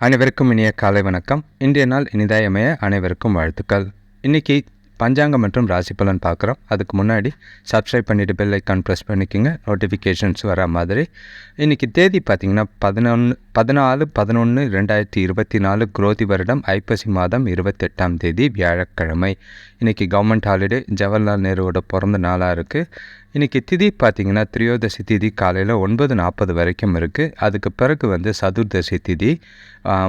அனைவருக்கும் இனிய காலை வணக்கம். இன்றைய நாள் இனிதாயமைய அனைவருக்கும் வாழ்த்துக்கள். இன்றைக்கி பஞ்சாங்கம் மற்றும் ராசி பலன் பார்க்குறோம். அதுக்கு முன்னாடி சப்ஸ்கிரைப் பண்ணிவிட்டு பெல் ஐக்கான் ப்ரெஸ் பண்ணிக்கோங்க. நோட்டிஃபிகேஷன்ஸ் வர மாதிரி. இன்றைக்கி தேதி பார்த்திங்கன்னா பதினொன்று பதினாலு பதினொன்று ரெண்டாயிரத்தி இருபத்தி நாலு குரோதி வருடம் ஐப்பசி மாதம் இருபத்தெட்டாம் தேதி வியாழக்கிழமை. இன்றைக்கி கவர்மெண்ட் ஹாலிடே ஜவஹர்லால் நேருவோட பிறந்த நாளாக இருக்குது இன்றைக்கி திதி பார்த்திங்கன்னா திரியோதசி திதி காலையில் ஒன்பது நாற்பது வரைக்கும் இருக்குது அதுக்கு பிறகு வந்து சதுர்தசி திதி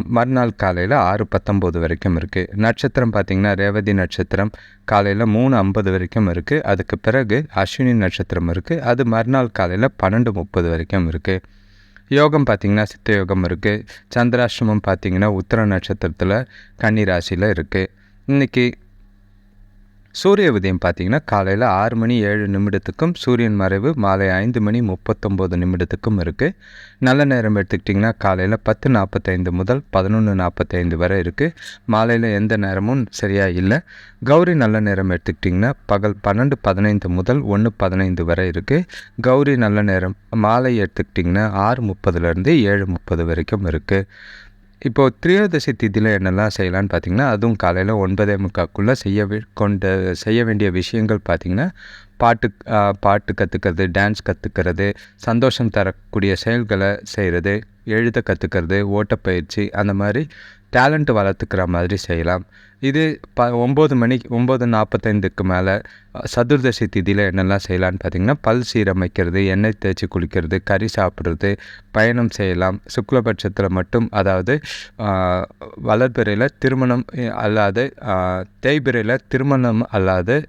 மறுநாள் காலையில் ஆறு பத்தொம்போது வரைக்கும் இருக்குது நட்சத்திரம் பார்த்திங்கன்னா ரேவதி நட்சத்திரம் காலையில் மூணு ஐம்பது வரைக்கும் இருக்குது அதுக்கு பிறகு அஸ்வினி நட்சத்திரம் இருக்குது அது மறுநாள் காலையில் பன்னெண்டு முப்பது வரைக்கும் இருக்குது யோகம் பார்த்திங்கன்னா சித்த யோகம் இருக்குது சந்திராஷ்டமம் பார்த்திங்கன்னா உத்தர நட்சத்திரத்தில் கன்னி ராசியில் இருக்குது இன்றைக்கி சூரிய உதயம் பார்த்தீங்கன்னா காலையில் ஆறு மணி ஏழு நிமிடத்துக்கும் சூரியன் மறைவு மாலை ஐந்து மணி முப்பத்தொம்போது நிமிடத்துக்கும் இருக்குது நல்ல நேரம் எடுத்துக்கிட்டிங்கன்னா காலையில் பத்து நாற்பத்தைந்து முதல் பதினொன்று நாற்பத்தைந்து வரை இருக்குது மாலையில் எந்த நேரமும் சரியாக இல்லை. கௌரி நல்ல நேரம் எடுத்துக்கிட்டிங்கன்னா பகல் பன்னெண்டு பதினைந்து முதல் ஒன்று பதினைந்து வரை இருக்குது கௌரி நல்ல நேரம் மாலை எடுத்துக்கிட்டிங்கன்னா ஆறு முப்பதுலேருந்து ஏழு முப்பது வரைக்கும் இருக்குது இப்போது திரியோதசி திதியில் என்னெல்லாம் செய்யலான்னு பார்த்தீங்கன்னா அதுவும் காலையில் ஒன்பதே முக்காக்குள்ளே செய்ய கொண்ட செய்ய வேண்டிய விஷயங்கள் பார்த்திங்கன்னா பாட்டு பாட்டு கற்றுக்கிறது டான்ஸ் கற்றுக்கிறது சந்தோஷம் தரக்கூடிய செயல்களை செய்கிறது எழுத கற்றுக்கிறது ஓட்டப்பயிற்சி அந்த மாதிரி டேலண்ட் வளர்த்துக்கிற மாதிரி செய்யலாம். இது ப ஒம்பது மணிக்கு ஒம்பது நாற்பத்தைந்துக்கு மேலே சதுர்தசி திதியில் என்னெல்லாம் செய்யலான்னு பார்த்தீங்கன்னா பல் சீரமைக்கிறது எண்ணெய் தேய்ச்சி குளிக்கிறது கறி சாப்பிட்றது பயணம் செய்யலாம். சுக்லபட்சத்தில் மட்டும் அதாவது வளர்பிறையில் திருமணம் அல்லாது அல்லாத தேய்பிறையில் திருமணம் அல்லாத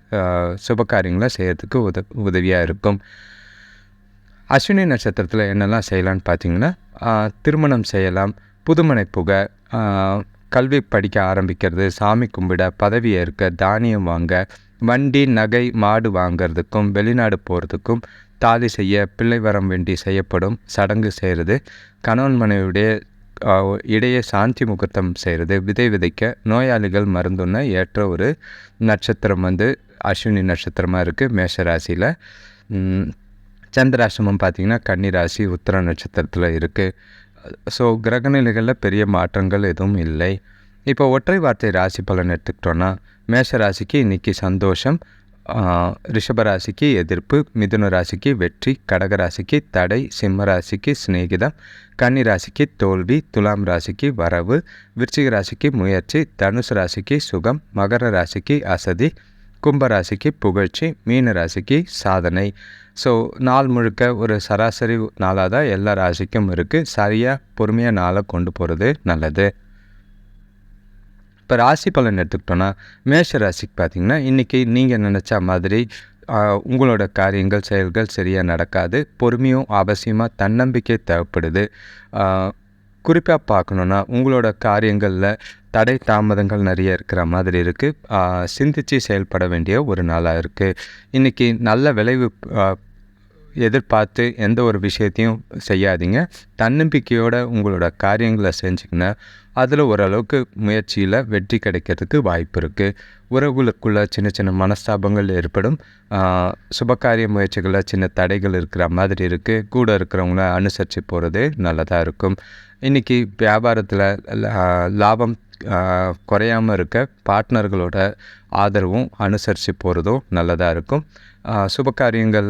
சுபகாரியங்களை செய்கிறதுக்கு உத உதவியாக இருக்கும். அஸ்வினி நட்சத்திரத்தில் என்னெல்லாம் செய்யலான்னு பார்த்தீங்கன்னா திருமணம் செய்யலாம். புதுமனை புக கல்வி படிக்க ஆரம்பிக்கிறது. சாமி கும்பிட பதவி ஏற்க தானியம் வாங்க வண்டி நகை மாடு வாங்கிறதுக்கும் வெளிநாடு போகிறதுக்கும் தாலி செய்ய பிள்ளை வரம் வேண்டி செய்யப்படும் சடங்கு செய்கிறது கணவன் மனைவியுடைய இடையே சாந்தி முகூர்த்தம் செய்கிறது விதை விதைக்க நோயாளிகள் மருந்துன்னு ஏற்ற ஒரு நட்சத்திரம் வந்து அஸ்வினி நட்சத்திரமாக இருக்குது மேஷராசியில். சந்திராசிரமம் பார்த்திங்கன்னா கன்னிராசி உத்திர நட்சத்திரத்தில் இருக்குது ஸோ கிரகநிலைகளில் பெரிய மாற்றங்கள் எதுவும் இல்லை. இப்போ ஒற்றை வார்த்தை ராசி பலன் எடுத்துக்கிட்டோன்னா மேஷ ராசிக்கு இன்றைக்கி சந்தோஷம் ரிஷபராசிக்கு ரிஷப ராசிக்கு எதிர்ப்பு மிதுன ராசிக்கு வெற்றி கடக ராசிக்கு தடை சிம்ம ராசிக்கு சிநேகிதம் கன்னி ராசிக்கு தோல்வி துலாம் ராசிக்கு வரவு விருச்சிக ராசிக்கு முயற்சி தனுசு ராசிக்கு சுகம் மகர ராசிக்கு அசதி கும்பராசிக்கு புகழ்ச்சி மீன ராசிக்கு சாதனை. ஸோ நாள் முழுக்க ஒரு சராசரி நாளாக தான் எல்லா ராசிக்கும் இருக்குது சரியாக பொறுமையாக நாளை கொண்டு போகிறது நல்லது. இப்போ ராசி பலன் எடுத்துக்கிட்டோன்னா மேஷ ராசிக்கு பார்த்தீங்கன்னா இன்றைக்கி நீங்கள் நினச்ச மாதிரி உங்களோட காரியங்கள் செயல்கள் சரியாக நடக்காது. பொறுமையும் அவசியமாக தன்னம்பிக்கை தேவைப்படுது. குறிப்பாக பார்க்கணுன்னா உங்களோட காரியங்களில் தடை தாமதங்கள் நிறைய இருக்கிற மாதிரி இருக்குது சிந்திச்சு செயல்பட வேண்டிய ஒரு நாளாக இருக்குது இன்றைக்கி நல்ல விளைவு எதிர்பார்த்து எந்த ஒரு விஷயத்தையும் செய்யாதீங்க. தன்னம்பிக்கையோடு உங்களோட காரியங்களை செஞ்சிங்கன்னா அதில் ஓரளவுக்கு முயற்சியில் வெற்றி கிடைக்கிறதுக்கு வாய்ப்பு இருக்குது உறவுகளுக்குள்ள சின்ன சின்ன மனஸ்தாபங்கள் ஏற்படும். சுபகாரிய முயற்சிகளில் சின்ன தடைகள் இருக்கிற மாதிரி இருக்குது கூட இருக்கிறவங்கள அனுசரித்து போகிறது நல்லதாக இருக்கும். இன்றைக்கி வியாபாரத்தில் லாபம் குறையாமல் குறையாம இருக்க பார்ட்னர்களோட ஆதரவும் அனுசரித்து போகிறதும் நல்லதாக இருக்கும். சுபகாரியங்கள்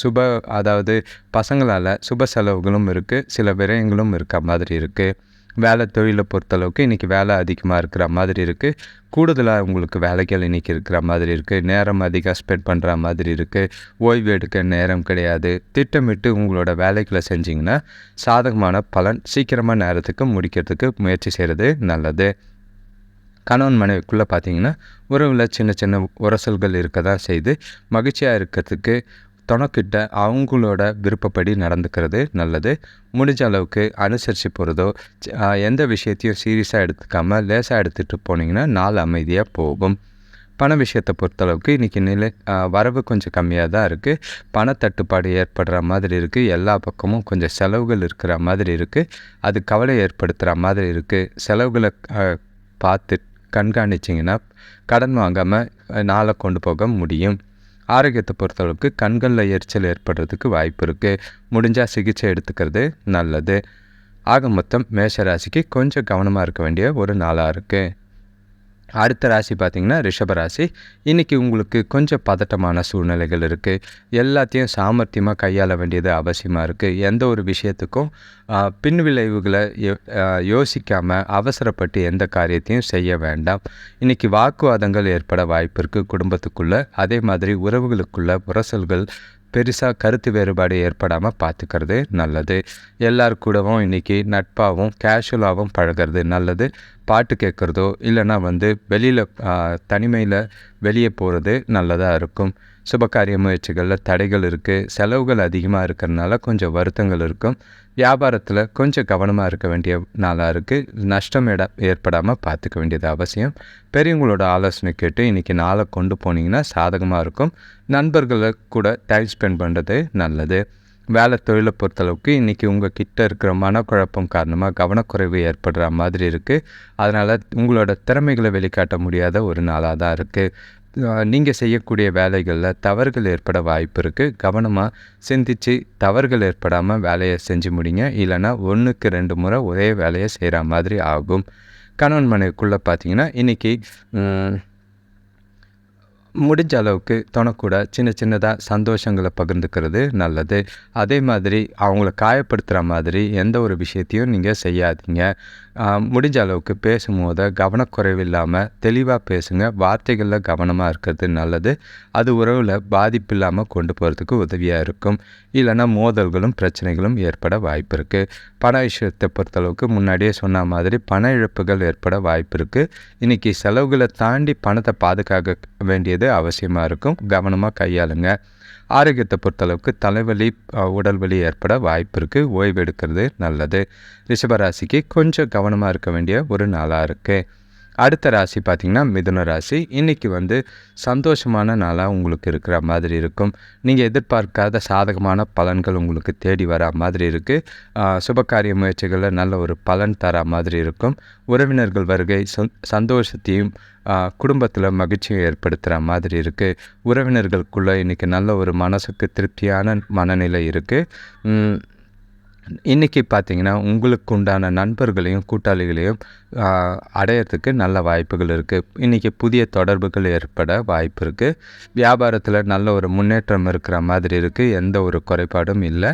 சுப அதாவது பசங்களால் சுப செலவுகளும் இருக்குது சில விரயங்களும் இருக்க மாதிரி இருக்குது வேலை தொழிலை பொறுத்தளவுக்கு இன்றைக்கி வேலை அதிகமாக இருக்கிற மாதிரி இருக்குது கூடுதலாக உங்களுக்கு வேலைகள் இன்றைக்கி இருக்கிற மாதிரி இருக்குது நேரம் அதிகம் ஸ்பெண்ட் பண்ணுற மாதிரி இருக்குது ஓய்வு எடுக்க நேரம் கிடையாது. திட்டமிட்டு உங்களோட வேலைகளை செஞ்சிங்கன்னா சாதகமான பலன் சீக்கிரமாக நேரத்துக்கு முடிக்கிறதுக்கு முயற்சி செய்கிறது நல்லது. கணவன் மனைவிக்குள்ளே பார்த்தீங்கன்னா உறவில் சின்ன சின்ன உரசல்கள் இருக்க தான் செய்து மகிழ்ச்சியாக இருக்கிறதுக்கு துணைக்கிட்ட அவங்களோட விருப்பப்படி நடந்துக்கிறது நல்லது. முடிஞ்ச அளவுக்கு அனுசரித்து போகிறதோ எந்த விஷயத்தையும் சீரியஸாக எடுத்துக்காமல் லேசாக எடுத்துகிட்டு போனீங்கன்னா நாள் அமைதியாக போகும். பண விஷயத்தை பொறுத்தளவுக்கு இன்றைக்கி நிலை வரவு கொஞ்சம் கம்மியாக தான் இருக்குது பணத்தட்டுப்பாடு ஏற்படுற மாதிரி இருக்குது எல்லா பக்கமும் கொஞ்சம் செலவுகள் இருக்கிற மாதிரி இருக்குது அது கவலை ஏற்படுத்துகிற மாதிரி இருக்குது செலவுகளை பார்த்து கண்காணிச்சிங்கன்னா கடன் வாங்காமல் நாளை கொண்டு போக முடியும். ஆரோக்கியத்தை பொறுத்தளவுக்கு கண்களில் எரிச்சல் ஏற்படுறதுக்கு வாய்ப்பு இருக்குது முடிஞ்சால் சிகிச்சை எடுத்துக்கிறது நல்லது. ஆக மொத்தம் மேஷ ராசிக்கு கொஞ்சம் கவனமாக இருக்க வேண்டிய ஒரு நாளாக இருக்குது அடுத்த ராசி பார்த்திங்கன்னா ரிஷபராசி இன்றைக்கி உங்களுக்கு கொஞ்சம் பதட்டமான சூழ்நிலைகள் இருக்குது எல்லாத்தையும் சாமர்த்தியமாக கையாள வேண்டியது அவசியமாக இருக்குது எந்த ஒரு விஷயத்துக்கும் பின் விளைவுகளை யோசிக்காமல் அவசரப்பட்டு எந்த காரியத்தையும் செய்ய வேண்டாம். இன்றைக்கி வாக்குவாதங்கள் ஏற்பட வாய்ப்பு இருக்குது குடும்பத்துக்குள்ளே. அதே மாதிரி உறவுகளுக்குள்ள உரசல்கள் பெருசாக கருத்து வேறுபாடு ஏற்படாமல் பார்த்துக்கிறது நல்லது. எல்லார் கூடவும் இன்றைக்கி நட்பாகவும் கேஷுவலாகவும் பழகிறது நல்லது. பாட்டு கேட்குறதோ இல்லைன்னா வந்து வெளியில் தனிமையில் வெளியே போகிறது நல்லதாக இருக்கும். சுபகாரிய முயற்சிகளில் தடைகள் இருக்குது செலவுகள் அதிகமாக இருக்கிறதுனால கொஞ்சம் வருத்தங்கள் இருக்கும். வியாபாரத்தில் கொஞ்சம் கவனமாக இருக்க வேண்டிய நாளாக இருக்குது நஷ்டம் இட ஏற்படாமல் பார்த்துக்க வேண்டியது அவசியம். பெரியவங்களோட ஆலோசனை கேட்டு இன்றைக்கி நாளை கொண்டு போனீங்கன்னா சாதகமாக இருக்கும். நண்பர்களை கூட டைம் ஸ்பெண்ட் பண்ணுறது நல்லது. வேலை தொழிலை பொறுத்தளவுக்கு இன்றைக்கி உங்கள் கிட்ட இருக்கிற மனக்குழப்பம் காரணமாக கவனக்குறைவு ஏற்படுற மாதிரி இருக்குது அதனால் உங்களோட திறமைகளை வெளிக்காட்ட முடியாத ஒரு நாளாக தான் இருக்குது நீங்கள் செய்யக்கூடிய வேலைகளில் தவறுகள் ஏற்பட வாய்ப்பு இருக்குது கவனமாக சிந்தித்து தவறுகள் ஏற்படாமல் வேலையை செஞ்சு முடிங்க. இல்லைன்னா ஒன்றுக்கு ரெண்டு முறை ஒரே வேலையை செய்கிற மாதிரி ஆகும். கணவன் மனைவிக்குள்ளே பார்த்தீங்கன்னா இன்றைக்கி முடிஞ்ச அளவுக்கு துணக்கூட சின்ன சின்னதாக சந்தோஷங்களை பகிர்ந்துக்கிறது நல்லது. அதே மாதிரி அவங்கள காயப்படுத்துகிற மாதிரி எந்த ஒரு விஷயத்தையும் நீங்கள் செய்யாதீங்க. முடிஞ்ச அளவுக்கு பேசும்போது கவனக்குறைவு இல்லாமல் தெளிவாக பேசுங்க. வார்த்தைகளில் கவனமாக இருக்கிறது நல்லது. அது உறவில் பாதிப்பு இல்லாமல் கொண்டு போகிறதுக்கு உதவியாக இருக்கும். இல்லைன்னா மோதல்களும் பிரச்சனைகளும் ஏற்பட வாய்ப்பு இருக்குது பண விஷயத்தை பொறுத்தளவுக்கு முன்னாடியே சொன்ன மாதிரி பண இழப்புகள் ஏற்பட வாய்ப்பு இருக்குது இன்றைக்கி செலவுகளை தாண்டி பணத்தை பாதுகாக்க வேண்டியது அவசியமாக இருக்கும். கவனமாக கையாளுங்க. ஆரோக்கியத்தை பொறுத்தளவுக்கு தலைவலி உடல் வலி ஏற்பட வாய்ப்பு இருக்குது ஓய்வு எடுக்கிறது நல்லது. ரிஷபராசிக்கு கொஞ்சம் கவனமாக இருக்க வேண்டிய ஒரு நாளாக இருக்குது அடுத்த ராசி பார்த்திங்கன்னா மிதுன ராசி. இன்றைக்கி வந்து சந்தோஷமான நாளாக உங்களுக்கு இருக்கிற மாதிரி இருக்கும். நீங்கள் எதிர்பார்க்காத சாதகமான பலன்கள் உங்களுக்கு தேடி வர மாதிரி இருக்குது சுபகாரிய முயற்சிகளில் நல்ல ஒரு பலன் தர மாதிரி இருக்கும். உறவினர்கள் வருகை சந்தோஷத்தையும் குடும்பத்தில் மகிழ்ச்சியை ஏற்படுத்துகிற மாதிரி இருக்குது உறவினர்களுக்குள்ளே இன்றைக்கி நல்ல ஒரு மனசுக்கு திருப்தியான மனநிலை இருக்குது இன்றைக்கி பார்த்திங்கன்னா உங்களுக்கு உண்டான நண்பர்களையும் கூட்டாளிகளையும் அடையிறதுக்கு நல்ல வாய்ப்புகள் இருக்குது இன்றைக்கி புதிய தொடர்புகள் ஏற்பட வாய்ப்பு இருக்குது வியாபாரத்தில் நல்ல ஒரு முன்னேற்றம் இருக்கிற மாதிரி இருக்குது எந்த ஒரு குறைபாடும் இல்லை.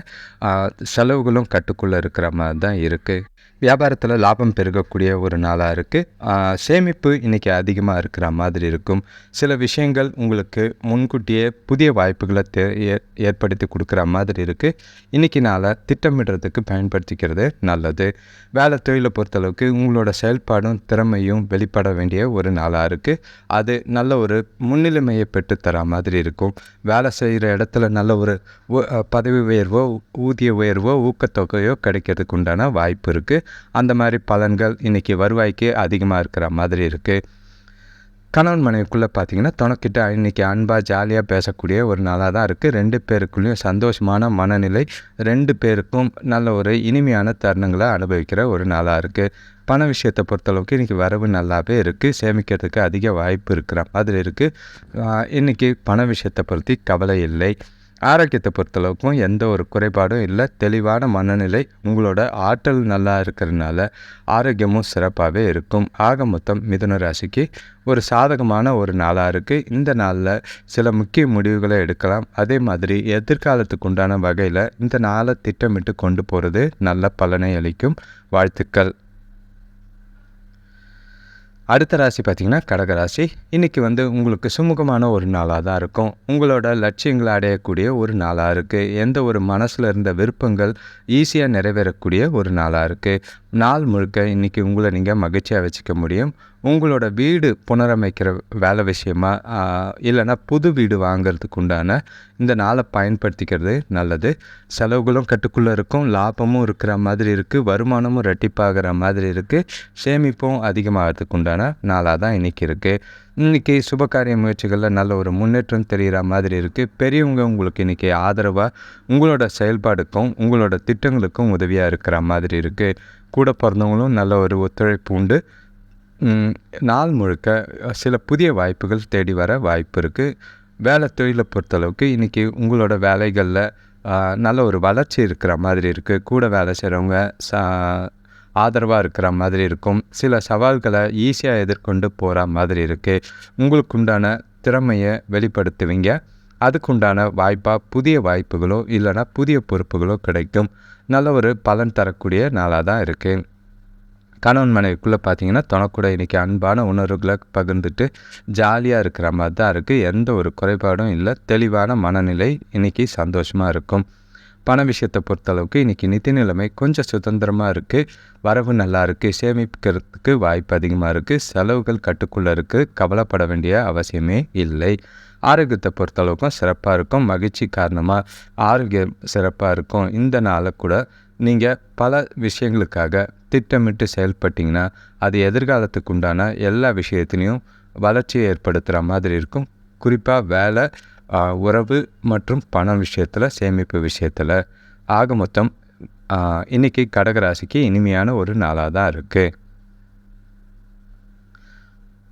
செலவுகளும் கட்டுக்குள்ளே இருக்கிற மாதிரி தான் இருக்குது வியாபாரத்தில் லாபம் பெருகக்கூடிய ஒரு நாளாக இருக்குது சேமிப்பு இன்றைக்கி அதிகமாக இருக்கிற மாதிரி இருக்கும். சில விஷயங்கள் உங்களுக்கு முன்கூட்டியே புதிய வாய்ப்புகளை தே ஏற்படுத்தி கொடுக்குற மாதிரி இருக்குது இன்றைக்கி நாளை திட்டமிடுறதுக்கு பயன்படுத்திக்கிறது நல்லது. வேலை தொழிலை பொறுத்தளவுக்கு உங்களோட செயல்பாடும் திறமையும் வெளிப்பட வேண்டிய ஒரு நாளாக இருக்குது அது நல்ல ஒரு முன்னிலைமையை பெற்றுத்தர மாதிரி இருக்கும். வேலை செய்கிற இடத்துல நல்ல ஒரு பதவி உயர்வோ ஊதிய உயர்வோ ஊக்கத்தொகையோ கிடைக்கிறதுக்கு உண்டான வாய்ப்பு இருக்குது அந்த மாதிரி பலன்கள் இன்றைக்கி வருவாய்க்கு அதிகமாக இருக்கிற மாதிரி இருக்குது கணவன் மனைவிக்குள்ளே பார்த்தீங்கன்னா துணக்கிட்ட இன்றைக்கி அன்பாக ஜாலியாக பேசக்கூடிய ஒரு நாளாக தான் இருக்குது ரெண்டு பேருக்குள்ளேயும் சந்தோஷமான மனநிலை ரெண்டு பேருக்கும் நல்ல ஒரு இனிமையான தருணங்களை அனுபவிக்கிற ஒரு நாளாக இருக்குது பண விஷயத்தை பொறுத்தளவுக்கு இன்றைக்கி வரவு நல்லாவே இருக்குது சேமிக்கிறதுக்கு அதிக வாய்ப்பு இருக்கிற மாதிரி இருக்குது இன்றைக்கி பண விஷயத்தை பற்றி கவலை இல்லை. ஆரோக்கியத்தை பொறுத்தளவுக்கும் எந்த ஒரு குறைபாடும் இல்லை. தெளிவான மனநிலை உங்களோட ஆற்றல் நல்லா இருக்கிறதுனால ஆரோக்கியமும் சிறப்பாகவே இருக்கும். ஆக மொத்தம் மிதுன ராசிக்கு ஒரு சாதகமான ஒரு நாளாக இருக்குது இந்த நாளில் சில முக்கிய முடிவுகளை எடுக்கலாம். அதே மாதிரி எதிர்காலத்துக்கு உண்டான வகையில் இந்த நாளை திட்டமிட்டு கொண்டு போகிறது நல்ல பலனை அளிக்கும். வாழ்த்துக்கள். அடுத்த ராசி பார்த்திங்கன்னா கடகராசி இன்றைக்கி வந்து உங்களுக்கு சுமூகமான ஒரு நாளாக தான் இருக்கும். உங்களோட லட்சியங்களை அடையக்கூடிய ஒரு நாளாக இருக்குது எந்த ஒரு மனசில் இருந்த விருப்பங்கள் ஈஸியாக நிறைவேறக்கூடிய ஒரு நாளாக இருக்குது நாள் முழுக்க இன்றைக்கி உங்களை நீங்கள் மகிழ்ச்சியாக வச்சுக்க முடியும். உங்களோட வீடு புனரமைக்கிற வேலை விஷயமா இல்லைன்னா புது வீடு வாங்கிறதுக்கு உண்டான இந்த நாளை பயன்படுத்திக்கிறது நல்லது. செலவுகளும் கட்டுக்குள்ளே இருக்கும். லாபமும் இருக்கிற மாதிரி இருக்குது வருமானமும் ரெட்டிப்பாகிற மாதிரி இருக்குது சேமிப்பும் அதிகமாகிறதுக்கு உண்டான நாளாக தான் இன்றைக்கி இருக்குது இன்றைக்கி சுபகாரிய முயற்சிகளில் நல்ல ஒரு முன்னேற்றம் தெரிகிற மாதிரி இருக்குது பெரியவங்க உங்களுக்கு இன்றைக்கி ஆதரவாக உங்களோட செயல்பாடுக்கும் உங்களோட திட்டங்களுக்கும் உதவியாக இருக்கிற மாதிரி இருக்குது கூட பிறந்தவங்களும் நல்ல ஒரு ஒத்துழைப்பு உண்டு. நாள் முழுக்க சில புதிய வாய்ப்புகள் தேடி வர வாய்ப்பு இருக்குது வேலை தொழிலை பொறுத்தளவுக்கு இன்றைக்கி உங்களோட வேலைகளில் நல்ல ஒரு வளர்ச்சி இருக்கிற மாதிரி இருக்குது கூட வேலை செய்கிறவங்க சா ஆதரவாக இருக்கிற மாதிரி இருக்கும். சில சவால்களை ஈஸியாக எதிர்கொண்டு போகிற மாதிரி இருக்குது உங்களுக்கு உண்டான திறமையை வெளிப்படுத்துவீங்க. அதுக்குண்டான வாய்ப்பாக புதிய வாய்ப்புகளோ இல்லைனா புதிய பொறுப்புகளோ கிடைக்கும். நல்ல ஒரு பலன் தரக்கூடிய நாளாக தான் இருக்குது கணவன் மனைவிக்குள்ளே பார்த்தீங்கன்னா தனக்கூட இன்றைக்கி அன்பான உணர்வுகளை பகிர்ந்துட்டு ஜாலியாக இருக்கிற மாதிரி தான் இருக்குது எந்த ஒரு குறைபாடும் இல்லை. தெளிவான மனநிலை இன்றைக்கி சந்தோஷமாக இருக்கும். பண விஷயத்தை பொறுத்தளவுக்கு இன்றைக்கி நிதி நிலைமை கொஞ்சம் சுதந்திரமாக இருக்குது வரவு நல்லா இருக்குது சேமிக்கிறதுக்கு வாய்ப்பு அதிகமாக இருக்குது செலவுகள் கட்டுக்குள்ளே இருக்குது கவலைப்பட வேண்டிய அவசியமே இல்லை. ஆரோக்கியத்தை பொறுத்தளவுக்கும் சிறப்பாக இருக்கும். மகிழ்ச்சி காரணமாக ஆரோக்கியம் சிறப்பாக இருக்கும். இந்த நாளை கூட நீங்கள் பல விஷயங்களுக்காக திட்டமிட்டு செயல்பட்டிங்கன்னா அது எதிர்காலத்துக்கு உண்டான எல்லா விஷயத்துலேயும் வளர்ச்சியை ஏற்படுத்துகிற மாதிரி இருக்கும். குறிப்பாக வேலை உறவு மற்றும் பணம் விஷயத்தில் சேமிப்பு விஷயத்தில் ஆக மொத்தம் இன்றைக்கி கடகராசிக்கு இனிமையான ஒரு நாளாக தான் இருக்குது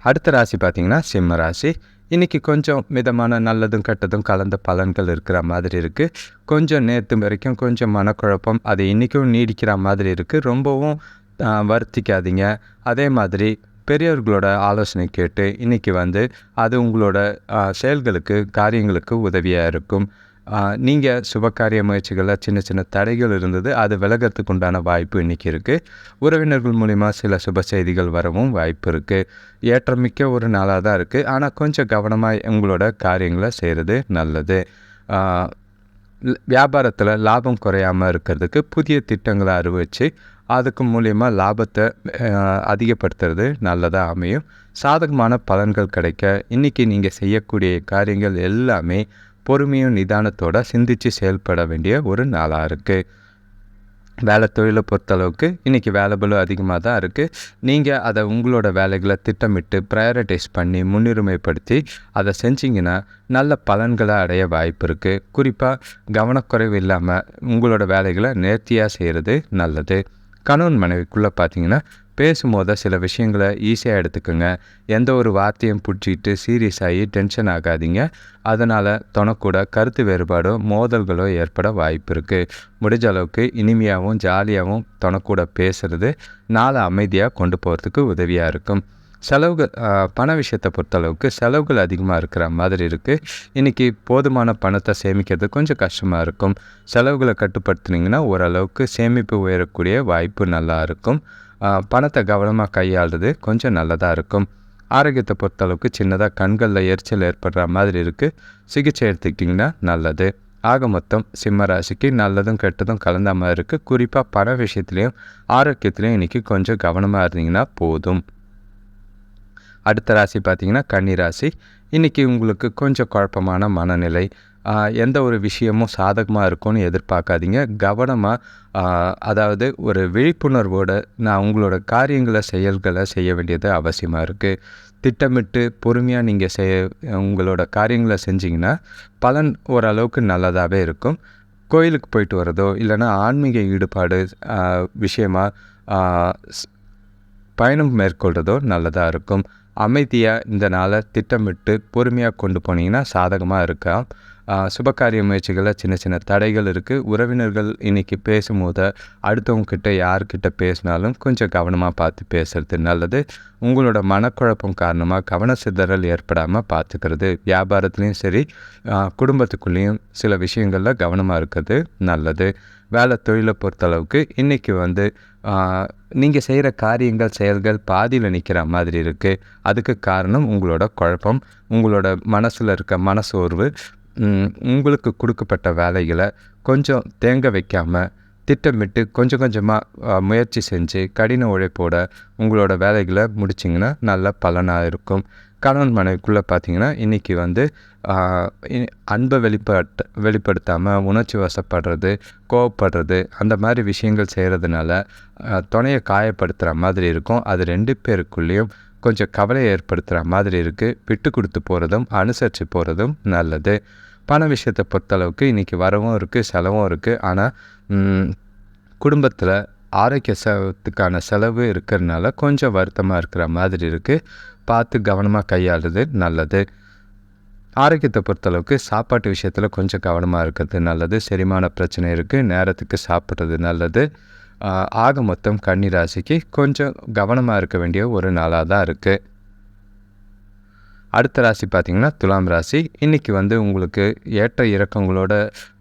அடுத்த ராசி பார்த்திங்கன்னா சிம்ம ராசி. இன்றைக்கி கொஞ்சம் மிதமான நல்லதும் கெட்டதும் கலந்த பலன்கள் இருக்கிற மாதிரி இருக்குது கொஞ்சம் நேற்று வரைக்கும் கொஞ்சம் மனக்குழப்பம் அது இன்றைக்கும் நீடிக்கிற மாதிரி இருக்குது ரொம்பவும் வருத்திக்காதீங்க. அதே மாதிரி பெரியவர்களோட ஆலோசனை கேட்டு இன்றைக்கி வந்து அது உங்களோட செயல்களுக்கு காரியங்களுக்கு உதவியாக இருக்கும். நீங்கள் சுபகாரிய முயற்சிகளில் சின்ன சின்ன தடைகள் இருந்தது அது விலகிறதுக்கு உண்டான வாய்ப்பு இன்றைக்கி இருக்குது உறவினர்கள் மூலிமா சில சுப செய்திகள் வரவும் வாய்ப்பு இருக்குது ஏற்றமிக்க ஒரு நாளாக தான் இருக்குது ஆனால் கொஞ்சம் கவனமாக உங்களோட காரியங்களை செய்கிறது நல்லது. வியாபாரத்தில் லாபம் குறையாமல் இருக்கிறதுக்கு புதிய திட்டங்களை அறிவிச்சு அதுக்கு மூலயமா லாபத்தை அதிகப்படுத்துறது நல்லதாக அமையும். சாதகமான பலன்கள் கிடைக்க இன்றைக்கி நீங்கள் செய்யக்கூடிய காரியங்கள் எல்லாமே பொறுமையும் நிதானத்தோடு சிந்தித்து செயல்பட வேண்டிய ஒரு நாளாக இருக்குது வேலை தொழிலை பொறுத்தளவுக்கு இன்றைக்கி வேலை அதிகமாக தான் இருக்குது நீங்கள் அதை உங்களோட வேலைகளை திட்டமிட்டு ப்ரையாரிட்டைஸ் பண்ணி முன்னுரிமைப்படுத்தி அதை செஞ்சிங்கன்னா நல்ல பலன்களை அடைய வாய்ப்பு இருக்குது குறிப்பாக கவனக்குறைவு இல்லாமல் உங்களோட வேலைகளை நேர்த்தியாக செய்கிறது நல்லது. கணவன் மனைவிக்குள்ளே பார்த்தீங்கன்னா பேசும்போது சில விஷயங்களை ஈஸியாக எடுத்துக்கோங்க. எந்த ஒரு வார்த்தையும் பிடிச்சிக்கிட்டு சீரியஸ் ஆகி டென்ஷன் ஆகாதீங்க. அதனால் தொணக்கூட கருத்து வேறுபாடோ மோதல்களோ ஏற்பட வாய்ப்பு இருக்குது முடிஞ்ச அளவுக்கு இனிமையாகவும் ஜாலியாகவும் தொணக்கூட பேசுகிறது நாளை அமைதியாக கொண்டு போகிறதுக்கு உதவியாக இருக்கும். செலவுகள் பண விஷயத்தை பொறுத்தளவுக்கு செலவுகள் அதிகமாக இருக்கிற மாதிரி இருக்குது இன்றைக்கி போதுமான பணத்தை சேமிக்கிறது கொஞ்சம் கஷ்டமாக இருக்கும். செலவுகளை கட்டுப்படுத்துனீங்கன்னா ஓரளவுக்கு சேமிப்பு உயரக்கூடிய வாய்ப்பு நல்லா இருக்கும். பணத்தை கவனமாக கையாளுறது கொஞ்சம் நல்லதாக இருக்கும். ஆரோக்கியத்தை பொறுத்தளவுக்கு சின்னதாக கண்களில் எரிச்சல் ஏற்படுற மாதிரி இருக்குது சிகிச்சை எடுத்துக்கிட்டிங்கன்னா நல்லது. ஆக மொத்தம் சிம்ம ராசிக்கு நல்லதும் கெட்டதும் கலந்த மாதிரி இருக்குது குறிப்பாக பண விஷயத்துலேயும் ஆரோக்கியத்துலேயும் இன்றைக்கி கொஞ்சம் கவனமாக இருந்தீங்கன்னா போதும். அடுத்த ராசி பார்த்திங்கன்னா கன்னி ராசி. இன்றைக்கி உங்களுக்கு கொஞ்சம் குழப்பமான மனநிலை. எந்த ஒரு விஷயமும் சாதகமாக இருக்கும்னு எதிர்பார்க்காதீங்க. கவனமாக அதாவது ஒரு விழிப்புணர்வோடு நான் உங்களோட காரியங்களை செயல்களை செய்ய வேண்டியது அவசியமாக இருக்குது திட்டமிட்டு பொறுமையாக நீங்கள் செய்ய உங்களோட காரியங்களை செஞ்சிங்கன்னா பலன் ஓரளவுக்கு நல்லதாகவே இருக்கும். கோயிலுக்கு போயிட்டு வரதோ இல்லைன்னா ஆன்மீக ஈடுபாடு விஷயமாக பயணம் மேற்கொள்கிறதோ நல்லதாக இருக்கும். அமைதியாக இந்த நாளை திட்டமிட்டு பொறுமையாக கொண்டு போனீங்கன்னா சாதகமாக இருக்கா? சுபகாரிய முயற்சிகளில் சின்ன சின்ன தடைகள் இருக்குது உறவினர்கள் இன்றைக்கி பேசும்போது அடுத்தவங்கக்கிட்ட யார்கிட்ட பேசினாலும் கொஞ்சம் கவனமாக பார்த்து பேசுகிறது நல்லது. உங்களோட மனக்குழப்பம் காரணமாக கவன சிதறல் ஏற்படாமல் பார்த்துக்கிறது. வியாபாரத்துலேயும் சரி குடும்பத்துக்குள்ளேயும் சில விஷயங்களில் கவனமாக இருக்கிறது நல்லது. வேலை தொழிலை பொறுத்தளவுக்கு இன்றைக்கி வந்து நீங்கள் செய்கிற காரியங்கள் செயல்கள் பாதியில் நிற்கிற மாதிரி இருக்குது அதுக்கு காரணம் உங்களோட குழப்பம் உங்களோட மனசில் இருக்க மனசோர்வு உங்களுக்கு கொடுக்கப்பட்ட வேலைகளை கொஞ்சம் தேங்க வைக்காமல் திட்டமிட்டு கொஞ்சம் கொஞ்சமாக முயற்சி செஞ்சு கடின உழைப்போட உங்களோட வேலைகளை முடிச்சிங்கன்னா நல்ல பலனாக இருக்கும். கணவன் மனைவிக்குள்ளே பார்த்தீங்கன்னா இன்றைக்கி வந்து அன்பை வெளிப்பட்ட வெளிப்படுத்தாமல் உணர்ச்சி வசப்படுறது கோவப்படுறது அந்த மாதிரி விஷயங்கள் செய்கிறதுனால துணையை காயப்படுத்துகிற மாதிரி இருக்கும். அது ரெண்டு பேருக்குள்ளேயும் கொஞ்சம் கவலை ஏற்படுத்துகிற மாதிரி இருக்குது விட்டு கொடுத்து போகிறதும் அனுசரித்து போகிறதும் நல்லது. பண விஷயத்தை பொறுத்தளவுக்கு இன்றைக்கி வரவும் இருக்குது செலவும் இருக்குது ஆனால் குடும்பத்தில் ஆரோக்கிய செலவுக்கான செலவு இருக்கிறதுனால கொஞ்சம் வருத்தமாக இருக்கிற மாதிரி இருக்குது பார்த்து கவனமாக கையாளுறது நல்லது. ஆரோக்கியத்தை பொறுத்தளவுக்கு சாப்பாட்டு விஷயத்தில் கொஞ்சம் கவனமாக இருக்கிறது நல்லது. செரிமான பிரச்சனை இருக்குது நேரத்துக்கு சாப்பிட்றது நல்லது. ஆக மொத்தம் கன்னி ராசிக்கு கொஞ்சம் கவனமாக இருக்க வேண்டிய ஒரு நாளாக தான் இருக்குது அடுத்த ராசி பார்த்திங்கன்னா துலாம் ராசி. இன்றைக்கி வந்து உங்களுக்கு ஏற்ற இறக்கங்களோட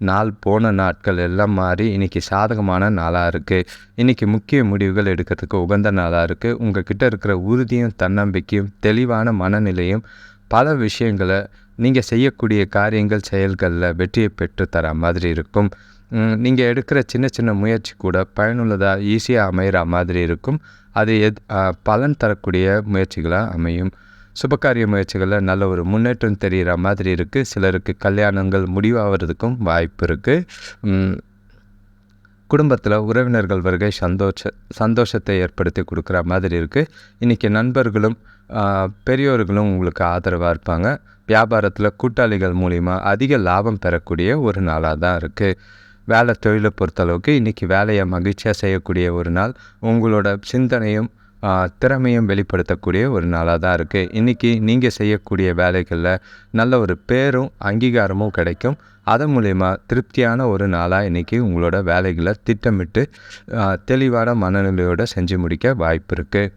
நாள் போன நாட்கள் எல்லாம் மாறி இன்றைக்கி சாதகமான நாளாக இருக்குது இன்றைக்கி முக்கிய முடிவுகள் எடுக்கிறதுக்கு உகந்த நாளாக இருக்குது உங்கள் கிட்டே இருக்கிற உறுதியும் தன்னம்பிக்கையும் தெளிவான மனநிலையும் பல விஷயங்களை நீங்கள் செய்யக்கூடிய காரியங்கள் செயல்களில் வெற்றியை பெற்று தர மாதிரி இருக்கும். நீங்கள் எடுக்கிற சின்ன சின்ன முயற்சி கூட பயனுள்ளதாக ஈஸியாக அமைகிற மாதிரி இருக்கும். அது எத் பலன் தரக்கூடிய முயற்சிகளாக அமையும். சுபகாரிய முயற்சிகளில் நல்ல ஒரு முன்னேற்றம் தெரிகிற மாதிரி இருக்குது சிலருக்கு கல்யாணங்கள் முடிவாகிறதுக்கும் வாய்ப்பு இருக்குது குடும்பத்தில் உறவினர்கள் வருகை சந்தோஷ சந்தோஷத்தை ஏற்படுத்தி கொடுக்குற மாதிரி இருக்குது இன்றைக்கி நண்பர்களும் பெரியோர்களும் உங்களுக்கு ஆதரவாக இருப்பாங்க. வியாபாரத்தில் கூட்டாளிகள் மூலிமா அதிக லாபம் பெறக்கூடிய ஒரு நாளாக தான் இருக்குது வேலை தொழிலை பொறுத்தளவுக்கு இன்றைக்கி வேலையை மகிழ்ச்சியாக செய்யக்கூடிய ஒரு நாள். உங்களோட சிந்தனையும் திறமையும் வெளிப்படுத்தக்கூடிய ஒரு நாளாக தான் இருக்குது இன்றைக்கி நீங்கள் செய்யக்கூடிய வேலைகளில் நல்ல ஒரு பேரும் அங்கீகாரமும் கிடைக்கும். அதன் மூலயமா திருப்தியான ஒரு நாளாக இன்றைக்கி உங்களோட வேலைகளை திட்டமிட்டு தெளிவான மனநிலையோடு செஞ்சு முடிக்க வாய்ப்பு இருக்குது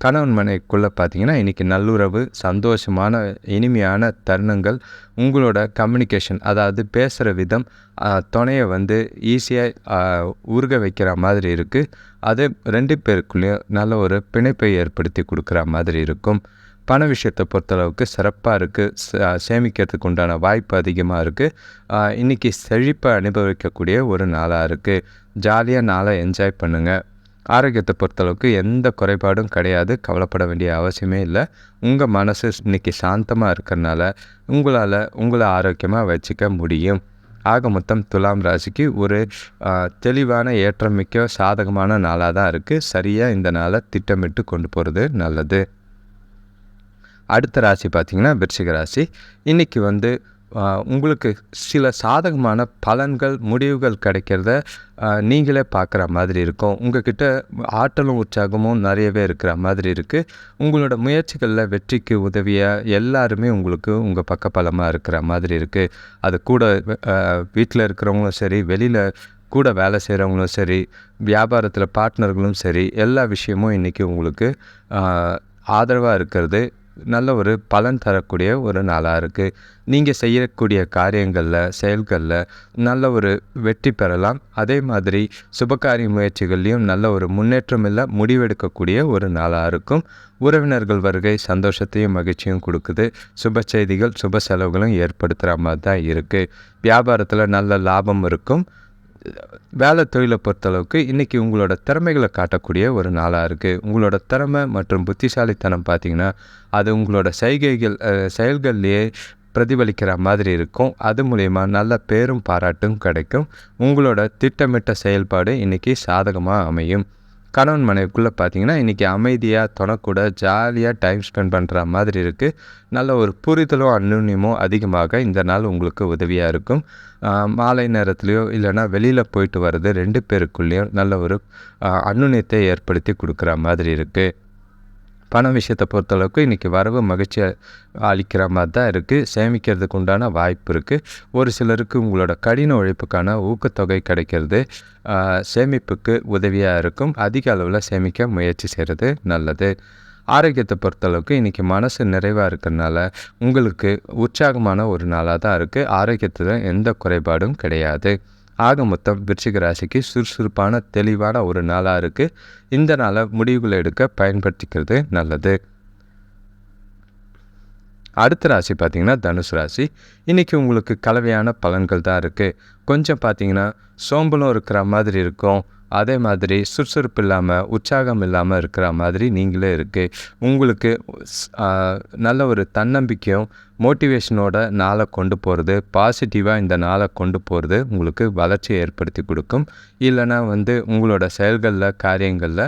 கணவன் மனைக்குள்ளே பார்த்தீங்கன்னா இன்றைக்கி நல்லுறவு சந்தோஷமான இனிமையான தருணங்கள் உங்களோட கம்யூனிகேஷன் அதாவது பேசுகிற விதம் துணையை வந்து ஈஸியாக உருக வைக்கிற மாதிரி இருக்குது அது ரெண்டு பேருக்குள்ளேயும் நல்ல ஒரு பிணைப்பை ஏற்படுத்தி கொடுக்குற மாதிரி இருக்கும். பண விஷயத்தை பொறுத்தளவுக்கு சிறப்பாக இருக்குது சேமிக்கிறதுக்கு உண்டான வாய்ப்பு அதிகமாக இருக்குது இன்றைக்கி செழிப்பை அனுபவிக்கக்கூடிய ஒரு நாளாக இருக்குது ஜாலியாக நாளை என்ஜாய் பண்ணுங்கள் ஆரோக்கியத்தை பொறுத்தளவுக்கு எந்த குறைபாடும் கிடையாது. கவலைப்பட வேண்டிய அவசியமே இல்லை. உங்கள் மனசு இன்னைக்கு சாந்தமாக இருக்கிறனால உங்களால் உங்களை ஆரோக்கியமாக வச்சுக்க முடியும். ஆக மொத்தம் துலாம் ராசிக்கு ஒரு தெளிவான ஏற்றமிக்க சாதகமான நாளாக தான் இருக்குது சரியாக இந்த நாளை திட்டமிட்டு கொண்டு போகிறது நல்லது. அடுத்த ராசி பார்த்திங்கன்னா விருச்சிக ராசி. இன்றைக்கி வந்து உங்களுக்கு சில சாதகமான பலன்கள் முடிவுகள் கிடைக்கிறத நீங்களே பார்க்குற மாதிரி இருக்கும். உங்ககிட்ட ஆற்றலும் உற்சாகமும் நிறையவே இருக்கிற மாதிரி இருக்குது உங்களோட முயற்சிகளில் வெற்றிக்கு உதவிய எல்லாருமே உங்களுக்கு உங்கள் பக்கபலமாக இருக்கிற மாதிரி இருக்குது அது கூட வீட்டில் இருக்கிறவங்களும் சரி வெளியில் கூட வேலை செய்கிறவங்களும் சரி வியாபாரத்தில் பார்ட்னர்களும் சரி எல்லா விஷயமும் இன்றைக்கி உங்களுக்கு ஆதரவாக இருக்கிறது. நல்ல ஒரு பலன் தரக்கூடிய ஒரு நாளாக இருக்குது நீங்கள் செய்யக்கூடிய காரியங்களில் செயல்களில் நல்ல ஒரு வெற்றி பெறலாம். அதே மாதிரி சுபகாரிய முயற்சிகள்லையும் நல்ல ஒரு முன்னேற்றம் இல்லை முடிவெடுக்கக்கூடிய ஒரு நாளாக இருக்கும். உறவினர்கள் வருகை சந்தோஷத்தையும் மகிழ்ச்சியும் கொடுக்குது. சுப செய்திகள் சுப செலவுகளும் ஏற்படுத்துகிற மாதிரி தான் இருக்குது வியாபாரத்தில் நல்ல லாபம் இருக்கும். வேலை தொழிலை பொறுத்தளவுக்கு இன்றைக்கி உங்களோட திறமைகளை காட்டக்கூடிய ஒரு நாளாக இருக்குது உங்களோட திறமை மற்றும் புத்திசாலித்தனம் பார்த்தீங்கன்னா அது உங்களோட செய்கைகள் செயல்கள்லேயே பிரதிபலிக்கிற மாதிரி இருக்கும். அது மூலயமா நல்ல பேரும் பாராட்டும் கிடைக்கும். உங்களோட திட்டமிட்ட செயல்பாடு இன்றைக்கி சாதகமாக அமையும். கணவன் மனைவிக்குள்ளே பார்த்தீங்கன்னா இன்றைக்கி அமைதியாக துணக்கூட ஜாலியாக டைம் ஸ்பெண்ட் பண்ணுற மாதிரி இருக்குது நல்ல ஒரு புரிதலும் அந்யுன்யமும் அதிகமாக இந்த நாள் உங்களுக்கு உதவியாக இருக்கும். மாலை நேரத்துலையோ இல்லைன்னா வெளியில் போயிட்டு வர்றது ரெண்டு பேருக்குள்ளேயும் நல்ல ஒரு ஆஹ் ஏற்படுத்தி கொடுக்குற மாதிரி இருக்குது பண விஷயத்தை பொறுத்தளவுக்கு இன்றைக்கி வரவு மகிழ்ச்சி அளிக்கிற மாதிரி தான் இருக்குது சேமிக்கிறதுக்கு உண்டான வாய்ப்பு இருக்குது ஒரு சிலருக்கு உங்களோட கடின உழைப்புக்கான ஊக்கத்தொகை கிடைக்கிறது. சேமிப்புக்கு உதவியாக இருக்கும். அதிக அளவில் சேமிக்க முயற்சி செய்கிறது நல்லது. ஆரோக்கியத்தை பொறுத்தளவுக்கு இன்றைக்கி மனசு நிறைவாக இருக்கிறனால உங்களுக்கு உற்சாகமான ஒரு நாளாக தான் இருக்குது ஆரோக்கியத்தில் எந்த குறைபாடும் கிடையாது. ஆக மொத்தம் விருச்சிக ராசிக்கு சுறுசுறுப்பான தெளிவான ஒரு நாளாக இருக்குது இந்த நாளை முடிவுகளை எடுக்க பயன்படுத்திக்கிறது நல்லது. அடுத்த ராசி பார்த்திங்கன்னா தனுசு ராசி. இன்றைக்கி உங்களுக்கு கலவையான பலன்கள் தான் இருக்குது கொஞ்சம் பார்த்தீங்கன்னா சோம்பலும் இருக்கிற மாதிரி இருக்கும். அதே மாதிரி சுறுசுறுப்பு இல்லாமல் உற்சாகம் இல்லாமல் இருக்கிற மாதிரி நீங்களே இருக்குது உங்களுக்கு நல்ல ஒரு தன்னம்பிக்கையும் மோட்டிவேஷனோட நாளை கொண்டு போகிறது பாசிட்டிவாக இந்த நாளை கொண்டு போகிறது உங்களுக்கு வளர்ச்சியை ஏற்படுத்தி கொடுக்கும். இல்லைன்னா வந்து உங்களோட செயல்களில் காரியங்களில்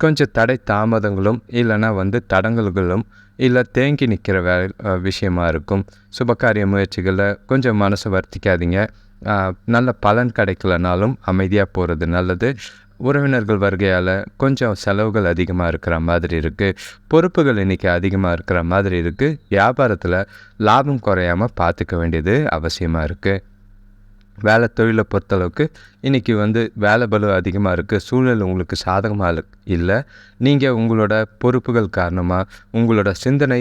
கொஞ்சம் தடை தாமதங்களும் இல்லைன்னா வந்து தடங்கல்களும் இல்லை தேங்கி நிற்கிற வே விஷயமா இருக்கும். சுபகாரிய முயற்சிகளில் கொஞ்சம் மனசை வருத்திக்காதீங்க. நல்ல பலன் கிடைக்கலனாலும் அமைதியாக போகிறது நல்லது. உறவினர்கள் வருகையால் கொஞ்சம் செலவுகள் அதிகமாக இருக்கிற மாதிரி இருக்குது பொறுப்புகள் இன்றைக்கி அதிகமாக இருக்கிற மாதிரி இருக்குது வியாபாரத்தில் லாபம் குறையாமல் பார்த்துக்க வேண்டியது அவசியமாக இருக்குது வேலை தொழிலை பொறுத்தளவுக்கு இன்றைக்கி வந்து வேலை பலு அதிகமாக இருக்குது சூழல் உங்களுக்கு சாதகமாக இல்லை. நீங்கள் உங்களோட பொறுப்புகள் காரணமாக உங்களோட சிந்தனை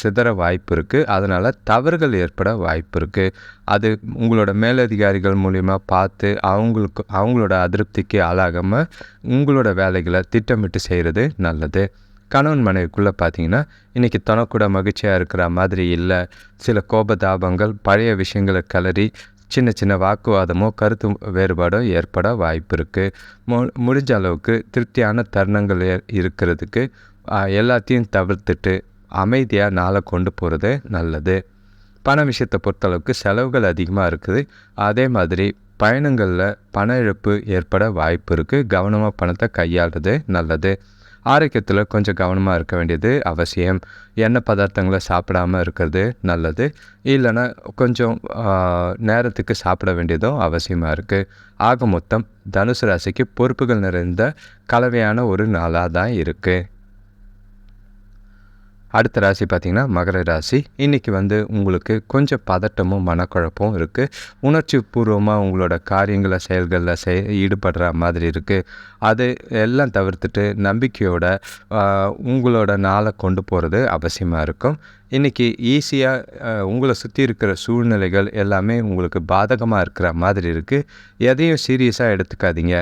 சிதற வாய்ப்பு இருக்குது அதனால் தவறுகள் ஏற்பட வாய்ப்பு இருக்குது அது உங்களோட மேலதிகாரிகள் மூலிமா பார்த்து அவங்களுக்கு அவங்களோட அதிருப்திக்கு ஆளாகாமல் உங்களோட வேலைகளை திட்டமிட்டு செய்கிறது நல்லது. கணவன் மனைவிக்குள்ளே பார்த்தீங்கன்னா இன்றைக்கி தனக்கூட மகிழ்ச்சியாக இருக்கிற மாதிரி இல்லை. சில கோபதாபங்கள் பழைய விஷயங்களை கலறி சின்ன சின்ன வாக்குவாதமோ கருத்து வேறுபாடோ ஏற்பட வாய்ப்பு இருக்குது மு முடிஞ்ச அளவுக்கு திருப்தியான தருணங்கள் இருக்கிறதுக்கு எல்லாத்தையும் தவிர்த்துட்டு அமைதியாக நாளை கொண்டு போகிறது நல்லது. பண விஷயத்தை பொறுத்தளவுக்கு செலவுகள் அதிகமாக இருக்குது. அதே மாதிரி பயணங்களில் பண இழப்பு ஏற்பட வாய்ப்பு இருக்குது கவனமாக பணத்தை கையாளுறது நல்லது. ஆரோக்கியத்தில் கொஞ்சம் கவனமாக இருக்க வேண்டியது அவசியம். எண்ணெய் பதார்த்தங்களை சாப்பிடாமல் இருக்கிறது நல்லது. இல்லைன்னா கொஞ்சம் நேரத்துக்கு சாப்பிட வேண்டியதும் அவசியமாக இருக்குது ஆக மொத்தம் தனுசு ராசிக்கு பொறுப்புகள் நிறைந்த கலவையான ஒரு நாளாக தான் இருக்குது அடுத்த ராசி பார்த்திங்கன்னா மகர ராசி. இன்றைக்கி வந்து உங்களுக்கு கொஞ்சம் பதட்டமும் மனக்குழப்பமும் இருக்குது உணர்ச்சி பூர்வமாக உங்களோட காரியங்களை செயல்களில் செய் ஈடுபடுற மாதிரி இருக்குது அது எல்லாம் தவிர்த்துட்டு நம்பிக்கையோட உங்களோட நாளை கொண்டு போகிறது அவசியமாக இருக்கும். இன்றைக்கி ஈஸியாக உங்களை சுற்றி இருக்கிற சூழ்நிலைகள் எல்லாமே உங்களுக்கு பாதகமாக இருக்கிற மாதிரி இருக்குது எதையும் சீரியஸாக எடுத்துக்காதீங்க.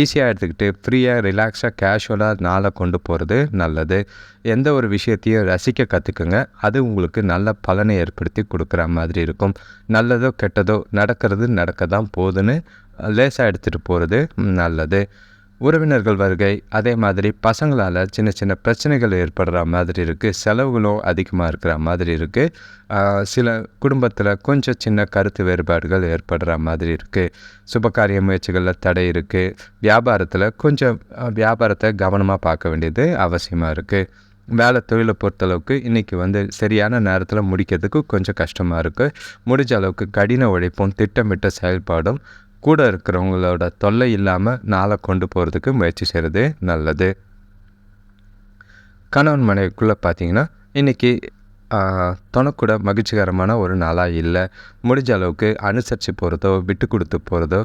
ஈஸியாக எடுத்துக்கிட்டு ஃப்ரீயாக ரிலாக்ஸாக கேஷுவலாக நாளை கொண்டு போகிறது நல்லது. எந்த ஒரு விஷயத்தையும் ரசிக்க கற்றுக்குங்க அது உங்களுக்கு நல்ல பலனை ஏற்படுத்தி கொடுக்குற மாதிரி இருக்கும். நல்லதோ கெட்டதோ நடக்கிறது நடக்க தான் போதுன்னு லேசாக எடுத்துகிட்டு போகிறது நல்லது. உறவினர்கள் வருகை அதே மாதிரி பசங்களால் சின்ன சின்ன பிரச்சனைகள் ஏற்படுற மாதிரி இருக்குது செலவுகளும் அதிகமாக இருக்கிற மாதிரி இருக்குது சில குடும்பத்தில் கொஞ்சம் சின்ன கருத்து வேறுபாடுகள் ஏற்படுற மாதிரி இருக்குது சுபகாரிய முயற்சிகளில் தடை இருக்குது வியாபாரத்தில் கொஞ்சம் வியாபாரத்தை கவனமாக பார்க்க வேண்டியது அவசியமாக இருக்குது வேலை தொழிலை பொறுத்தளவுக்கு இன்றைக்கி வந்து சரியான நேரத்தில் முடிக்கிறதுக்கு கொஞ்சம் கஷ்டமாக இருக்குது முடிஞ்ச அளவுக்கு கடின உழைப்பும் திட்டமிட்ட செயல்பாடும் கூட இருக்கிறவங்களோட தொல்லை இல்லாமல் நாளை கொண்டு போகிறதுக்கு முயற்சி செய்கிறது நல்லது. கணவன் மனைவிக்குள்ளே பார்த்தீங்கன்னா இன்றைக்கி தனக்கூட மகிழ்ச்சிகரமான ஒரு நாளாக இல்லை. முடிஞ்ச அளவுக்கு அனுசரித்து போகிறதோ விட்டு கொடுத்து போகிறதோ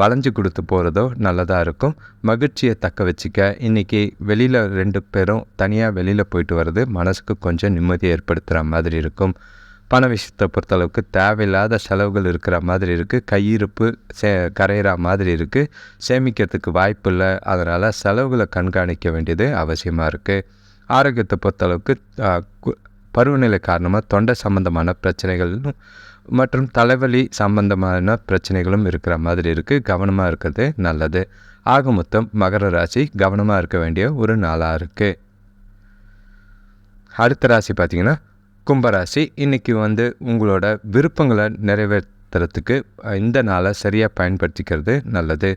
வளைஞ்சு கொடுத்து போகிறதோ நல்லதாக இருக்கும். மகிழ்ச்சியை தக்க வச்சுக்க இன்றைக்கி வெளியில் ரெண்டு பேரும் தனியாக வெளியில் போயிட்டு வர்றது மனசுக்கு கொஞ்சம் நிம்மதியை ஏற்படுத்துகிற மாதிரி இருக்கும். பண விஷயத்தை பொறுத்தளவுக்கு தேவையில்லாத செலவுகள் இருக்கிற மாதிரி இருக்குது கையிருப்பு சே கரையிற மாதிரி இருக்குது சேமிக்கிறதுக்கு வாய்ப்பு இல்லை. அதனால் செலவுகளை கண்காணிக்க வேண்டியது அவசியமாக இருக்குது ஆரோக்கியத்தை பொறுத்தளவுக்கு பருவநிலை காரணமாக தொண்டை சம்பந்தமான பிரச்சனைகளும் மற்றும் தலைவலி சம்பந்தமான பிரச்சனைகளும் இருக்கிற மாதிரி இருக்குது கவனமாக இருக்கிறது நல்லது. ஆக மொத்தம் மகர ராசி கவனமாக இருக்க வேண்டிய ஒரு நாளாக இருக்குது அடுத்த ராசி பார்த்திங்கன்னா கும்பராசி இன்றைக்கி வந்து உங்களோட விருப்பங்களை நிறைவேற்றுறதுக்கு இந்த நாளை சரியாக பயன்படுத்திக்கிறது நல்லது.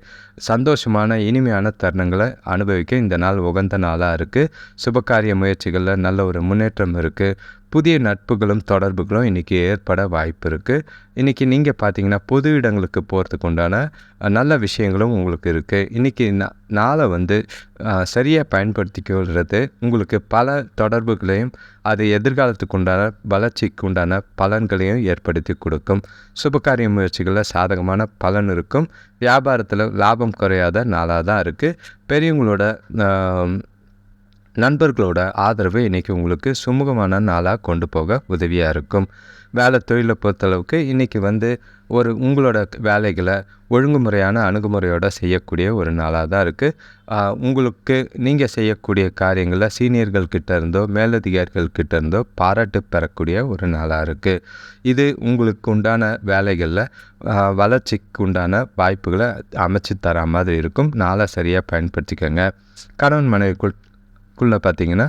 சந்தோஷமான இனிமையான தருணங்களை அனுபவிக்க இந்த நாள் உகந்த நாளாக இருக்குது சுபகாரிய முயற்சிகளில் நல்ல ஒரு முன்னேற்றம் இருக்குது புதிய நட்புகளும் தொடர்புகளும் இன்றைக்கி ஏற்பட வாய்ப்பு இருக்குது இன்றைக்கி நீங்கள் பார்த்தீங்கன்னா பொது இடங்களுக்கு போகிறதுக்கு உண்டான நல்ல விஷயங்களும் உங்களுக்கு இருக்குது இன்றைக்கி நாளை வந்து சரியாக பயன்படுத்திக்கிறது உங்களுக்கு பல தொடர்புகளையும் அது எதிர்காலத்துக்கு உண்டான வளர்ச்சிக்கு உண்டான பலன்களையும் ஏற்படுத்தி கொடுக்கும். சுபகாரிய முயற்சிகளில் சாதகமான பலன் இருக்கும். வியாபாரத்தில் லாபம் குறையாத நாளாக தான் இருக்குது பெரியவங்களோட நண்பர்களோட ஆதரவு இன்றைக்கி உங்களுக்கு சுமூகமான நாளாக கொண்டு போக உதவியாக இருக்கும். வேலை தொழிலை பொறுத்தளவுக்கு இன்றைக்கி வந்து ஒரு உங்களோட வேலைகளை ஒழுங்குமுறையான அணுகுமுறையோடு செய்யக்கூடிய ஒரு நாளாக தான் இருக்குது உங்களுக்கு நீங்கள் செய்யக்கூடிய காரியங்களில் சீனியர்கள்கிட்ட இருந்தோ மேலதிகாரிகள்கிட்ட இருந்தோ பாராட்டு பெறக்கூடிய ஒரு நாளாக இருக்குது இது உங்களுக்கு உண்டான வேலைகளில் வளர்ச்சிக்கு உண்டான வாய்ப்புகளை அமைச்சு தர மாதிரி இருக்கும். நாளாக சரியாக பயன்படுத்திக்கோங்க. கணவன் மனைவிக்குள் குள்ளே பார்த்தீங்கன்னா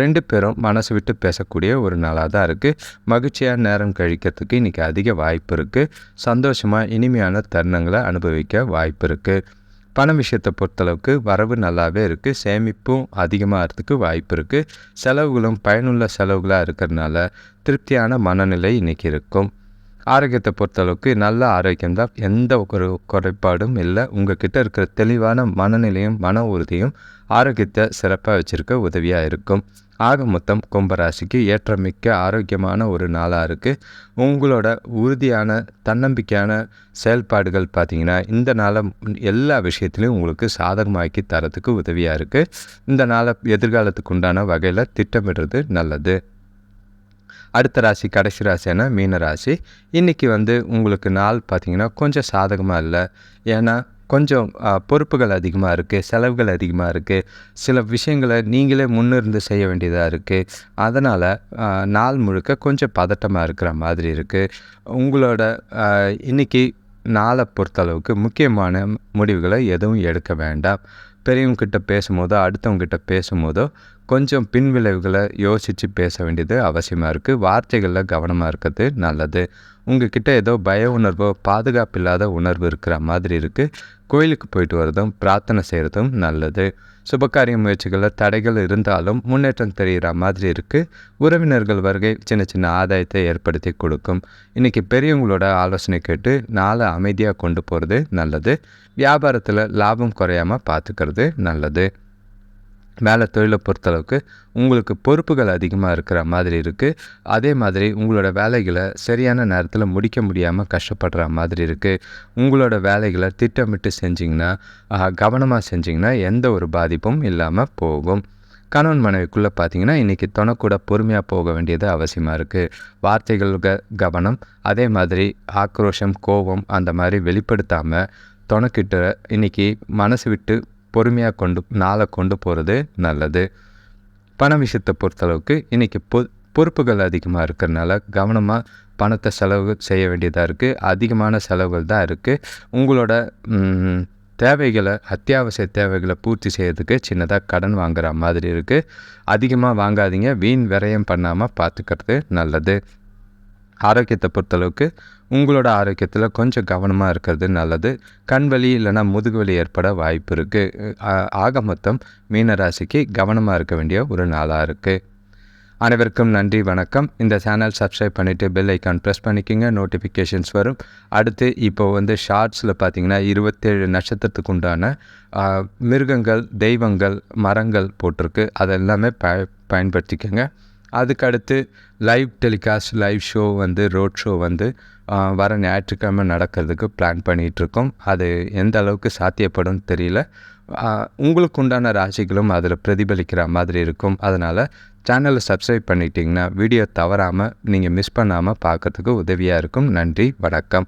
ரெண்டு பேரும் மனசு விட்டு பேசக்கூடிய ஒரு நாளாக தான் இருக்குது மகிழ்ச்சியாக நேரம் கழிக்கிறதுக்கு இன்றைக்கி அதிக வாய்ப்பு இருக்குது சந்தோஷமாக இனிமையான தருணங்களை அனுபவிக்க வாய்ப்பு இருக்குது பணம் விஷயத்தை பொறுத்தளவுக்கு வரவு நல்லாவே இருக்குது சேமிப்பும் அதிகமாகிறதுக்கு வாய்ப்பு இருக்குது செலவுகளும் பயனுள்ள செலவுகளாக இருக்கிறதுனால திருப்தியான மனநிலை இன்றைக்கி இருக்கும். ஆரோக்கியத்தை பொறுத்தளவுக்கு நல்ல ஆரோக்கியம் தான் எந்த ஒரு குறைபாடும் இல்லை. உங்கள் கிட்டே இருக்கிற தெளிவான மனநிலையும் மன உறுதியும் ஆரோக்கியத்தை சிறப்பாக வச்சுருக்க உதவியாக இருக்கும். ஆக மொத்தம் கும்பராசிக்கு ஏற்றமிக்க ஆரோக்கியமான ஒரு நாளாக இருக்குது உங்களோட உறுதியான தன்னம்பிக்கையான செயல்பாடுகள் பார்த்திங்கன்னா இந்த நாளை எல்லா விஷயத்துலையும் உங்களுக்கு சாதகமாக்கி தரத்துக்கு உதவியாக இருக்குது இந்த நாளை எதிர்காலத்துக்கு உண்டான வகையில் திட்டமிடுறது நல்லது. அடுத்த ராசி கடைசி ராசியான மீன ராசி. இன்றைக்கி வந்து உங்களுக்கு நாள் பார்த்திங்கன்னா கொஞ்சம் சாதகமாக இல்லை. ஏன்னா கொஞ்சம் பொறுப்புகள் அதிகமாக இருக்குது செலவுகள் அதிகமாக இருக்குது சில விஷயங்களை நீங்களே முன்னிருந்து செய்ய வேண்டியதாக இருக்குது அதனால் நாள் முழுக்க கொஞ்சம் பதட்டமாக இருக்கிற மாதிரி இருக்குது உங்களோட இன்றைக்கி நாளை பொறுத்தளவுக்கு முக்கியமான முடிவுகளை எதுவும் எடுக்க வேண்டாம். பெரியவங்கக்கிட்ட பேசும்போதோ அடுத்தவங்ககிட்ட பேசும்போதோ கொஞ்சம் பின்விளைவுகளை யோசித்து பேச வேண்டியது அவசியமாக இருக்குது வார்த்தைகளில் கவனமாக இருக்கிறது நல்லது. உங்ககிட்ட ஏதோ பய உணர்வோ பாதுகாப்பு இல்லாத உணர்வு இருக்கிற மாதிரி இருக்குது கோயிலுக்கு போயிட்டு வரதும் பிரார்த்தனை செய்கிறதும் நல்லது. சுபகாரிய முயற்சிகளில் தடைகள் இருந்தாலும் முன்னேற்றம் தெரிகிற மாதிரி இருக்குது உறவினர்கள் வருகை சின்ன சின்ன ஆதாயத்தை ஏற்படுத்தி கொடுக்கும். இன்றைக்கி பெரியவங்களோட ஆலோசனை கேட்டு நாளை அமைதியாக கொண்டு போகிறது நல்லது. வியாபாரத்தில் லாபம் குறையாமல் பார்த்துக்கிறது நல்லது. வேலை தொழிலை பொறுத்தளவுக்கு உங்களுக்கு பொறுப்புகள் அதிகமாக இருக்கிற மாதிரி இருக்குது அதே மாதிரி உங்களோட வேலைகளை சரியான நேரத்தில் முடிக்க முடியாமல் கஷ்டப்படுற மாதிரி இருக்குது உங்களோட வேலைகளை திட்டமிட்டு செஞ்சிங்கன்னா கவனமாக செஞ்சிங்கன்னா எந்த ஒரு பாதிப்பும் இல்லாமல் போகும். கணவன் மனைவிக்குள்ளே பார்த்தீங்கன்னா இன்றைக்கி தொணக்கூட பொறுமையாக போக வேண்டியது அவசியமாக இருக்குது வார்த்தைகள் க கவனம் அதே மாதிரி ஆக்ரோஷம் கோபம் அந்த மாதிரி வெளிப்படுத்தாமல் தொணக்கிட்ட இன்றைக்கி மனசு விட்டு பொறுமையாக கொண்டு நாளை கொண்டு போகிறது நல்லது. பண விஷயத்தை பொறுத்தளவுக்கு இன்றைக்கி பொ பொறுப்புகள் அதிகமாக இருக்கிறனால கவனமாக பணத்தை செலவு செய்ய வேண்டியதாக இருக்குது அதிகமான செலவுகள் தான் இருக்குது உங்களோட தேவைகளை அத்தியாவசிய தேவைகளை பூர்த்தி செய்யறதுக்கு சின்னதாக கடன் வாங்குகிற மாதிரி இருக்குது அதிகமாக வாங்காதீங்க. வீண் விரயம் பண்ணாமல் பார்த்துக்கிறது நல்லது. ஆரோக்கியத்தை பொறுத்தளவுக்கு உங்களோட ஆரோக்கியத்தில் கொஞ்சம் கவனமாக இருக்கிறது நல்லது. கண் வலி இல்லைனா முதுகுவலி ஏற்பட வாய்ப்பு இருக்குது ஆக மொத்தம் மீனராசிக்கு கவனமாக இருக்க வேண்டிய ஒரு நாளாக இருக்குது அனைவருக்கும் நன்றி வணக்கம். இந்த சேனல் சப்ஸ்கிரைப் பண்ணிவிட்டு பெல் ஐக்கான் ப்ரெஸ் பண்ணிக்கோங்க. நோட்டிஃபிகேஷன்ஸ் வரும். அடுத்து இப்போ வந்து ஷார்ட்ஸில் பார்த்தீங்கன்னா இருபத்தேழு நட்சத்திரத்துக்கு உண்டான மிருகங்கள் தெய்வங்கள் மரங்கள் போட்டிருக்கு. அதெல்லாமே ப பயன்படுத்திக்கோங்க. அதுக்கடுத்து லைவ் டெலிகாஸ்ட் லைவ் ஷோ வந்து ரோட் ஷோ வந்து வர ஞாயிற்றுக்கிழமை நடக்கிறதுக்கு பிளான் பண்ணிகிட்ருக்கோம். அது எந்த அளவுக்கு சாத்தியப்படும் தெரியல. உங்களுக்கு உண்டான ராசிகளும் அதில் பிரதிபலிக்கிற மாதிரி இருக்கும். அதனால் சேனலை சப்ஸ்கிரைப் பண்ணிட்டீங்கன்னா வீடியோ தவறாமல் நீங்கள் மிஸ் பண்ணாமல் பார்க்கறதுக்கு உதவியாக இருக்கும். நன்றி வணக்கம்.